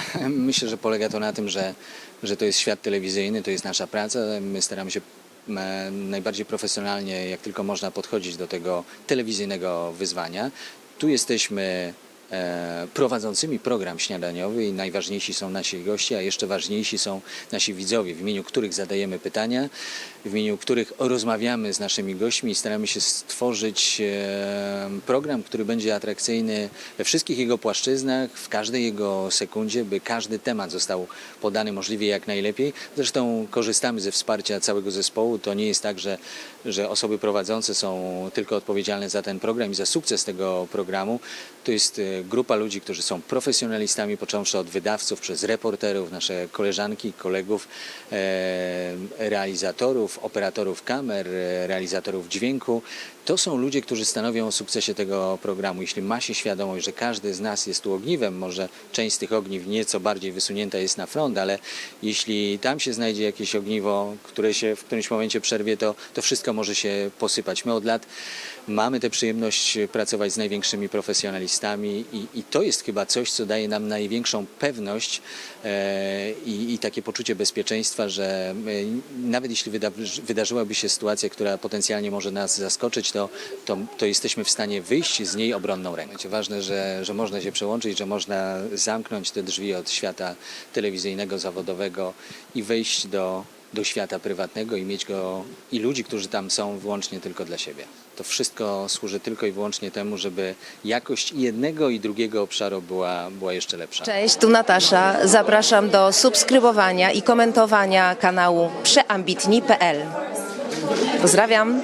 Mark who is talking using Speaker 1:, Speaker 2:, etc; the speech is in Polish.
Speaker 1: myślę, że polega to na tym, że, że to jest świat telewizyjny, to jest nasza praca. My staramy się e, najbardziej profesjonalnie, jak tylko można, podchodzić do tego telewizyjnego wyzwania. Tu jesteśmy prowadzącymi program śniadaniowy i najważniejsi są nasi goście, a jeszcze ważniejsi są nasi widzowie, w imieniu których zadajemy pytania, w imieniu których rozmawiamy z naszymi gośćmi i staramy się stworzyć e, program, który będzie atrakcyjny we wszystkich jego płaszczyznach, w każdej jego sekundzie, by każdy temat został podany możliwie jak najlepiej. Zresztą korzystamy ze wsparcia całego zespołu. To nie jest tak, że, że osoby prowadzące są tylko odpowiedzialne za ten program i za sukces tego programu. To jest e, grupa ludzi, którzy są profesjonalistami, począwszy od wydawców, przez reporterów, nasze koleżanki, kolegów, e, realizatorów, operatorów kamer, e, realizatorów dźwięku. To są ludzie, którzy stanowią o sukcesie tego programu. Jeśli ma się świadomość, że każdy z nas jest tu ogniwem, może część z tych ogniw nieco bardziej wysunięta jest na front, ale jeśli tam się znajdzie jakieś ogniwo, które się w którymś momencie przerwie, to, to wszystko może się posypać. My od lat mamy tę przyjemność pracować z największymi profesjonalistami i, i to jest chyba coś, co daje nam największą pewność e, i, i takie poczucie bezpieczeństwa, że e, nawet jeśli wyda, wydarzyłaby się sytuacja, która potencjalnie może nas zaskoczyć, to, to, to jesteśmy w stanie wyjść z niej obronną ręką. Ważne, że, że można się przełączyć, że można zamknąć te drzwi od świata telewizyjnego, zawodowego i wejść do, do świata prywatnego i mieć go i ludzi, którzy tam są wyłącznie tylko dla siebie. To wszystko służy tylko i wyłącznie temu, żeby jakość jednego i drugiego obszaru była, była jeszcze lepsza.
Speaker 2: Cześć, tu Natasza. Zapraszam do subskrybowania i komentowania kanału przeambitni.pl. Pozdrawiam.